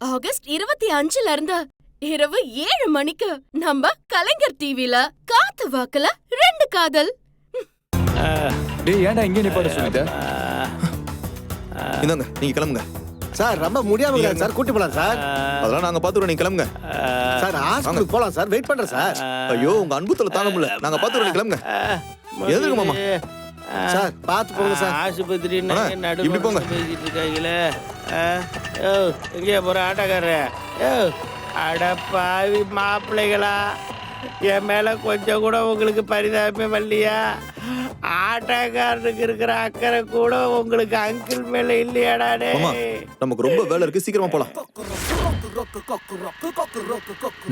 August இருபத்தி அஞ்சுல இருந்து இரவு ஏழு மணிக்கு நம்ம கலைஞர் டிவில காத்து வாக்குல ரெண்டு காதல். டேய் ஏன்டா இங்கே நிப்பாட சொல்லிட்ட? இந்தாங்க நீங்க கிளம்புங்க. சார் ரொம்ப முடியாம சார் கூட்டி போலாம் சார். அதெல்லாம் நாங்க பாத்துறோம் நீங்க கிளம்புங்க. சார் ஹாஸ்பிட்டல் போலாம் சார். வெயிட் பண்றேன் சார். ஐயோ உங்க அன்புத்துல தாங்க முடியல. நாங்க பாத்துறோம் நீங்க கிளம்புங்க. எதுக்கு மாமா? சார் பார்த்து போங்க சார். ஆஸ்பத்திரி இப்படி போங்க. பேசிட்டு இருக்காங்களே. யோ எங்கேயா போற ஆட்டோக்காரர். யோ அட பாவி மாப்பிள்ளைகளா. என் மேல கொஞ்சம் கூட உங்களுக்கு பரிதாபமே வரலையா? ஆட்டோக்காரனுக்கு இருக்கிற அக்கறை கூட உங்களுக்கு அங்கிள் மேல இல்லையாடா நமக்கு ரொம்ப வேலை இருக்கு. சீக்கிரமா போலாம்.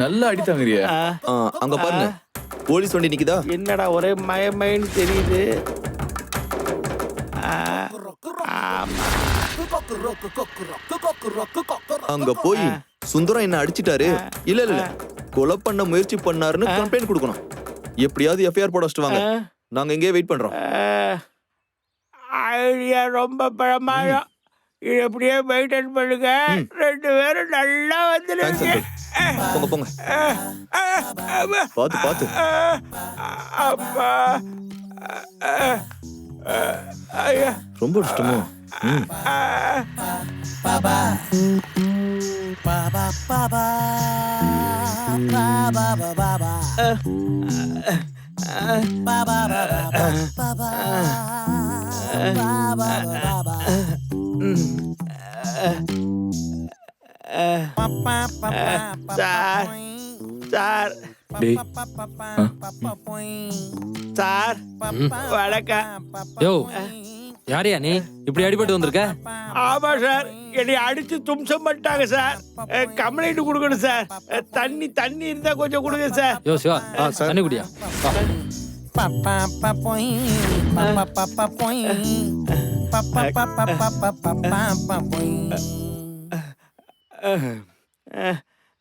நல்லா அடி தாங்குறிய. அங்க பாருங்க. போலீஸ் வண்டி நிக்குதா? என்னடா ஒரே மயமயன்னு தெரியுது. அங்க போய் சுந்தரம் என்ன அடிச்சிட்டாரு. இல்ல இல்ல கொலை பண்ண முயற்சி பண்ணாருன்னு கம்ப்ளைண்ட் கொடுக்கணும். எப்படியாவது எஃப்ஐஆர் போட வச்சுட்டு வாங்க. நாங்க இங்கே வெயிட் பண்றோம். ஐடியா ரொம்ப பழமாயம் இது எப்படியே மெயின்டைன் பண்ணுங்க. ரெண்டு பேரும் நல்லா அங்கிள் போங்க போங்க. பாத்து பாத்து அப்பா ரொம்ப இஷ்டமோ ba ba ba ba ba ba ba ba ba uh, uh, uh, ba ba ba ba ba ba ba ba ba ba sir sir sir ও யாரையா நீ? இப்படி அடிபட்டு வந்திருக்க? ஆமா சார். என்னை அடிச்சு தும்சம் பண்ணிட்டாங்க சார். கம்ப்ளைண்ட் கொடுக்கணும் சார். தண்ணி தண்ணி இருந்தா கொஞ்சம் கொடுங்க சார். யோ சிவா தண்ணி குடியா.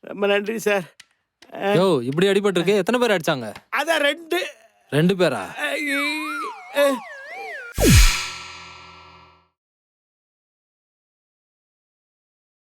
ரொம்ப நன்றி சார். யோ இப்படி அடிபட்டு இருக்கு எத்தனை பேர் அடிச்சாங்க? அதான் ரெண்டு. ரெண்டு பேரா?